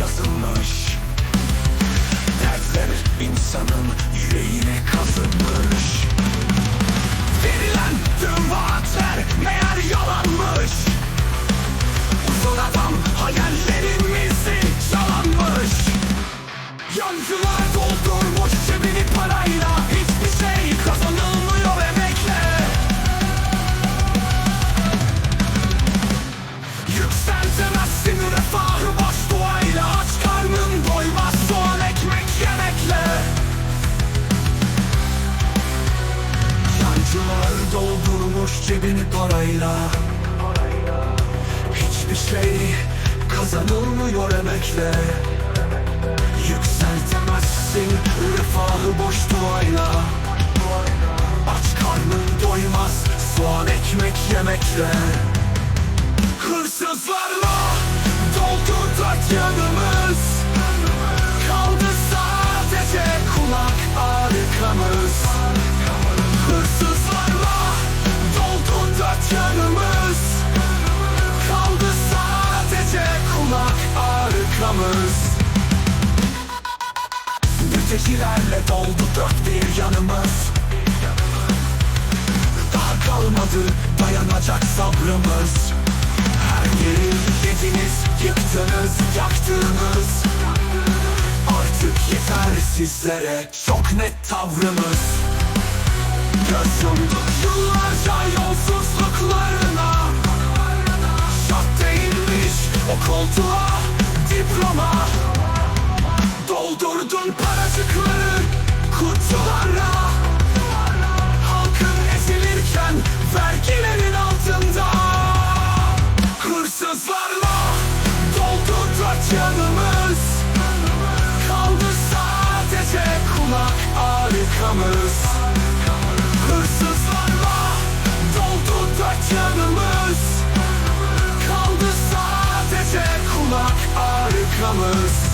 yazılmış. Dertler insanın yüreğine kazınmış. Yancılar doldurmuş cebini parayla. Hiçbir şey kazanılmıyor emekle. Yükseltemezsin refahı boş duayla. Aç karnın doymaz soğan ekmek yemekle. Hırsızlarla yanımız Kaldı sadece kulak arkamız. Mültecilerle doldu dört bir yanımız. Daha kalmadı dayanacak sabrımız. Her yeri yediniz, yıktınız, yaktınız. Artık yeter sizlere çok net tavrımız Göz yumduk yıllarca yolsuzluklarına Şart değilmiş o koltuğa diploma Doldurdun paracıkları kutulara Halkın ezilirken vergilerin altında Hırsızlarla doldu dört yanımız Kaldı kulak arkamız arkamız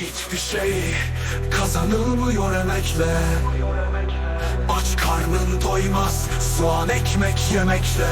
Hiçbir şey kazanılmıyor emekle. Aç karnın doymaz soğan ekmek yemekle